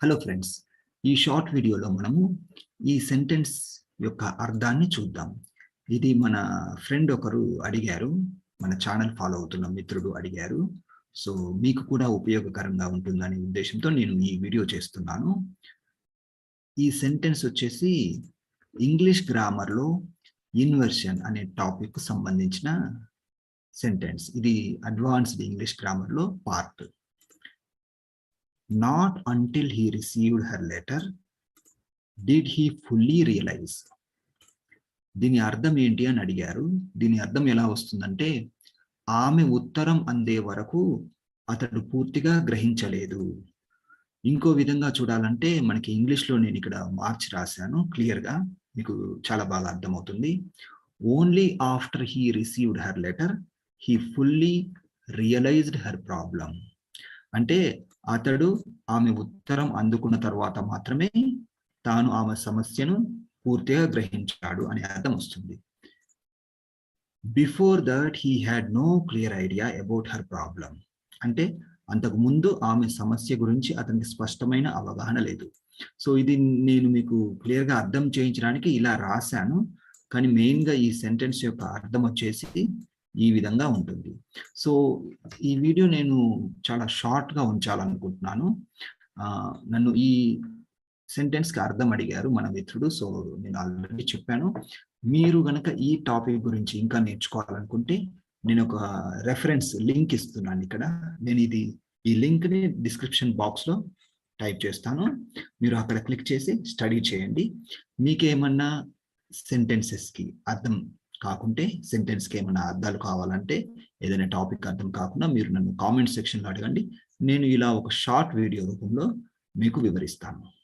Hello friends ఈ short వీడియోలో మనము ఈ సెంటెన్స్ యొక్క అర్థాన్ని చూద్దాం. ఇది మన ఫ్రెండ్ ఒకరు అడిగారు మన ఛానల్ ఫాలో అవుతున్న మిత్రుడు అడిగారు. సో మీకు కూడా ఉపయోగకరంగా ఉంటుందనే ఉద్దేశంతో నేను ఈ వీడియో చేస్తున్నాను. ఈ సెంటెన్స్ వచ్చేసి ఇంగ్లీష్ గ్రామర్లో ఇన్వర్షన్ అనే టాపిక్ సంబంధించిన సెంటెన్స్ ఇది advanced English గ్రామర్లో part not until he received her letter did he fully realise దీని అర్థం ఏంటి అని అడిగారు. దీని అర్థం ఎలా వస్తుందంటే ఆమె ఉత్తరం అందే వరకు అతడు పూర్తిగా గ్రహించలేదు. ఇంకో విధంగా చూడాలంటే మనకి ఇంగ్లీష్లో నేను ఇక్కడ మార్చి రాశాను క్లియర్గా మీకు చాలా బాగా అర్థమవుతుంది. Only after he received her letter he fully realised her problem అంటే అతడు ఆమె ఉత్తరం అందుకున్న తర్వాత మాత్రమే తాను ఆమె సమస్యను పూర్తిగా గ్రహించాడు అనే అర్థం వస్తుంది. Before that he had no clear idea about her problem అంటే అంతకు ముందు ఆమె సమస్య గురించి అతనికి స్పష్టమైన అవగాహన లేదు. సో ఇది నేను మీకు క్లియర్గా అర్థం చేయించడానికి ఇలా రాశాను. కానీ మెయిన్గా ఈ సెంటెన్స్ యొక్క అర్థం వచ్చేసి ఈ విధంగా ఉంటుంది. సో ఈ వీడియో నేను చాలా షార్ట్గా ఉంచాలనుకుంటున్నాను. నన్ను ఈ సెంటెన్స్కి అర్థం అడిగారు మన మిత్రుడు. సో నేను ఆల్రెడీ చెప్పాను. మీరు గనక ఈ టాపిక్ గురించి ఇంకా నేర్చుకోవాలనుకుంటే నేను ఒక రెఫరెన్స్ లింక్ ఇస్తున్నాను ఇక్కడ. నేను ఇది ఈ లింక్ని డిస్క్రిప్షన్ బాక్స్లో టైప్ చేస్తాను. మీరు అక్కడ క్లిక్ చేసి స్టడీ చేయండి. మీకేమన్నా సెంటెన్సెస్కి అర్థం కాకుంటే సెంటెన్స్కి ఏమైనా అర్థాలు కావాలంటే ఏదైనా టాపిక్ అర్థం కాకుండా మీరు నన్ను కామెంట్ సెక్షన్లో అడగండి. నేను ఇలా ఒక షార్ట్ వీడియో రూపంలో మీకు వివరిస్తాను.